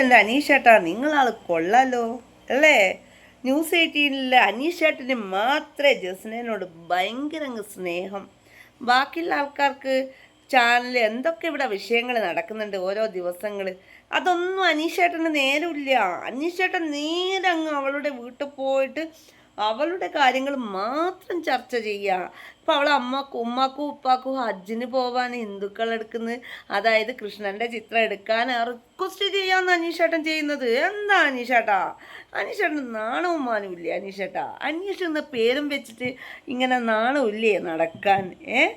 എന്റെ അനീഷേട്ടാ നിങ്ങളാൾ കൊള്ളാലോ അല്ലേ? ന്യൂസ് എയ്റ്റീനിലെ അനീഷേട്ടന് മാത്രമേ ജസ്നേനോട് ഭയങ്കര സ്നേഹം. ബാക്കിയുള്ള ആൾക്കാർക്ക് ചാനൽ എന്തൊക്കെ ഇവിടെ വിഷയങ്ങൾ നടക്കുന്നുണ്ട് ഓരോ ദിവസങ്ങൾ അതൊന്നും അനീഷേട്ടന് നേരമില്ല. അനീഷേട്ടൻ നേരെ അങ്ങ് അവളുടെ വീട്ടിൽ പോയിട്ട് അവളുടെ കാര്യങ്ങൾ മാത്രം ചർച്ച ചെയ്യുക. ഇപ്പം അവൾ അമ്മക്കും ഉമ്മാക്കും ഉപ്പാക്കും ഹജ്ജിന് പോവാൻ ഹിന്ദുക്കൾ എടുക്കുന്നത് അതായത് കൃഷ്ണന്റെ ചിത്രം എടുക്കാൻ റിക്വസ്റ്റ് ചെയ്യാമെന്ന് അനീഷേട്ടൻ ചെയ്യുന്നത്. എന്താ അനീഷേട്ടാ? അനീഷേട്ടൻ നാണവും മാനവും ഇല്ലേ അനീഷേട്ടാ? അനീഷ് എന്ന പേരും വെച്ചിട്ട് ഇങ്ങനെ നാണമില്ലേ നടക്കാൻ? ഏ?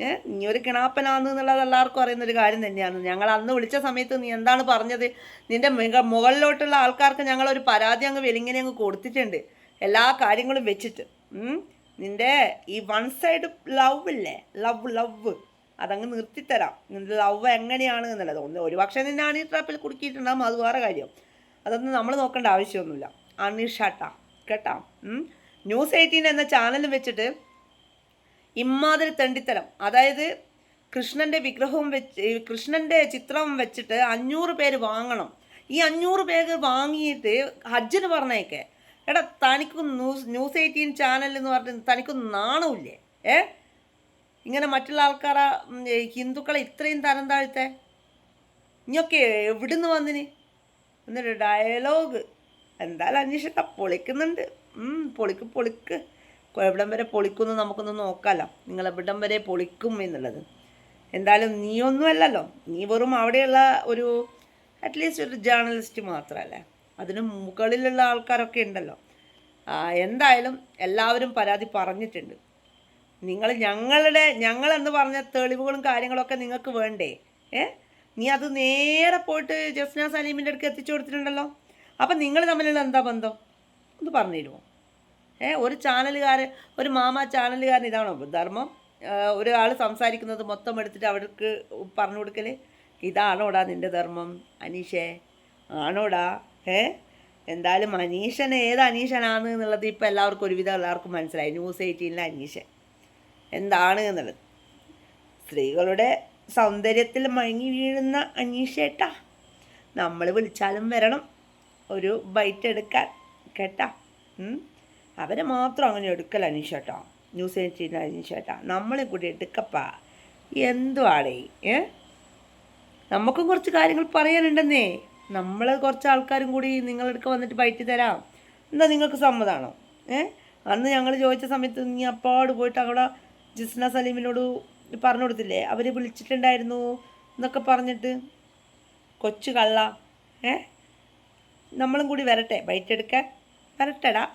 ഏ? നീ ഒരു കിണാപ്പനാന്ന് എന്നുള്ളത് എല്ലാവർക്കും അറിയുന്ന ഒരു കാര്യം തന്നെയാണ്. ഞങ്ങൾ അന്ന് വിളിച്ച സമയത്ത് നീ എന്താണ് പറഞ്ഞത്? നിന്റെ മിക മുകളിലോട്ടുള്ള ആൾക്കാർക്ക് ഞങ്ങളൊരു പരാതി അങ്ങ് വെലിങ്ങനെ അങ്ങ് കൊടുത്തിട്ടുണ്ട്. എല്ലാ കാര്യങ്ങളും വെച്ചിട്ട് നിന്റെ ഈ വൺ സൈഡ് ലവ് ഇല്ലേ? ലവ് ലവ് അതങ്ങ് നിർത്തിത്തരാം. നിന്റെ ലവ് എങ്ങനെയാണ് എന്നുള്ളത്. ഒന്ന് ഒരു പക്ഷേ നിന്നെ അണി ട്രാപ്പിൽ കുടുക്കിയിട്ടുണ്ടാകും അത് വേറെ കാര്യം. അതൊന്നും നമ്മൾ നോക്കേണ്ട ആവശ്യമൊന്നുമില്ല. അണിഷാട്ടാ കേട്ടാ. ന്യൂസ് എയ്റ്റീൻ എന്ന ചാനൽ വെച്ചിട്ട് ഇമ്മാതിരി തെണ്ടിത്തരം. അതായത് കൃഷ്ണന്റെ വിഗ്രഹവും വെച്ച് കൃഷ്ണന്റെ ചിത്രം വെച്ചിട്ട് അഞ്ഞൂറ് പേര് വാങ്ങണം. ഈ അഞ്ഞൂറ് പേര് വാങ്ങിയിട്ട് ഹജ്ജിന് പറഞ്ഞേക്കെ. എടാ തനിക്ക് ന്യൂസ് ന്യൂസ് എയ്റ്റീൻ ചാനൽ എന്ന് പറഞ്ഞിട്ട് തനിക്ക് നാണമില്ലേ ഏ? ഇങ്ങനെ മറ്റുള്ള ആൾക്കാരെ ഹിന്ദുക്കളെ ഇത്രയും തരം താഴ്ത്തേ? ഇനിയൊക്കെ എവിടുന്ന് വന്നിന്? എന്നൊരു ഡയലോഗ്. എന്തായാലും അന്വേഷിക്ക പൊളിക്കുന്നുണ്ട്. പൊളിക്ക് പൊളിക്ക്. എവിടം വരെ പൊളിക്കുമെന്ന് നമുക്കൊന്ന് നോക്കാമല്ലോ നിങ്ങൾ എവിടം വരെ പൊളിക്കും എന്നുള്ളത്. എന്തായാലും നീയൊന്നും അല്ലല്ലോ നീ വെറും അവിടെയുള്ള ഒരു അറ്റ്ലീസ്റ്റ് ഒരു ജേർണലിസ്റ്റ് മാത്രമല്ലേ അതിന് മുകളിലുള്ള ആൾക്കാരൊക്കെ ഉണ്ടല്ലോ. എന്തായാലും എല്ലാവരും പരാതി പറഞ്ഞിട്ടുണ്ട്. നിങ്ങൾ ഞങ്ങളുടെ ഞങ്ങളെന്ന് പറഞ്ഞ തെളിവുകളും കാര്യങ്ങളൊക്കെ നിങ്ങൾക്ക് വേണ്ടേ? ഏ? നീ അത് നേരെ പോയിട്ട് ജസ്ന സലീമിന്റെ അടുക്ക് എത്തിച്ചു കൊടുത്തിട്ടുണ്ടല്ലോ. അപ്പം നിങ്ങൾ തമ്മിലുള്ള എന്താ ബന്ധം? ഒന്ന് പറഞ്ഞു തരുമോ? ഏ ഒരു ചാനലുകാർ ഒരു മാമ ചാനലുകാരൻ ഇതാണോ ധർമ്മം? ഒരാൾ സംസാരിക്കുന്നത് മൊത്തം എടുത്തിട്ട് അവർക്ക് പറഞ്ഞു കൊടുക്കൽ ഇതാണോടാ നിന്റെ ധർമ്മം അനീഷേ? ആണോടാ? ഏ? എന്തായാലും അനീഷൻ ഏത് അനീഷനാണ് എന്നുള്ളത് ഇപ്പോൾ എല്ലാവർക്കും ഒരുവിധം എല്ലാവർക്കും മനസ്സിലായി. ന്യൂസ് എയ്റ്റീനിലെ അനീഷൻ. എന്താണ് എന്നുള്ളത്? സ്ത്രീകളുടെ സൗന്ദര്യത്തിൽ മയങ്ങി വീഴുന്ന അനീഷേട്ടാ. നമ്മൾ വിളിച്ചാലും വരണം. ഒരു ബൈറ്റ് എടുക്കാൻ. കേട്ടാ? അവരെ മാത്രം അങ്ങനെ എടുക്കൽ അനീഷേട്ടാ. ന്യൂസ് എയ്റ്റീനിലെ അനീഷേട്ടാ. നമ്മളെ കൂടി എടുക്കപ്പാ. എന്തുവാടേ? ഏ? നമുക്കും കുറച്ച് കാര്യങ്ങൾ പറയാനുണ്ടെന്നേ. നമ്മൾ കുറച്ച് ആൾക്കാരും കൂടി നിങ്ങളെടുക്ക വന്നിട്ട് ബൈറ്റ് തരാം. എന്താ നിങ്ങൾക്ക് സമ്മതമാണോ ഏ? അന്ന് ഞങ്ങൾ ചോദിച്ച സമയത്ത് നീ അപ്പാട് പോയിട്ട് അവിടെ ജിസ്ന സലീമിനോട് പറഞ്ഞു കൊടുത്തില്ലേ അവർ വിളിച്ചിട്ടുണ്ടായിരുന്നു എന്നൊക്കെ പറഞ്ഞിട്ട്. കൊച്ചു കള്ള. ഏ? നമ്മളും കൂടി വരട്ടെ. ബൈറ്റ് എടുക്കാൻ വരട്ടെടാ.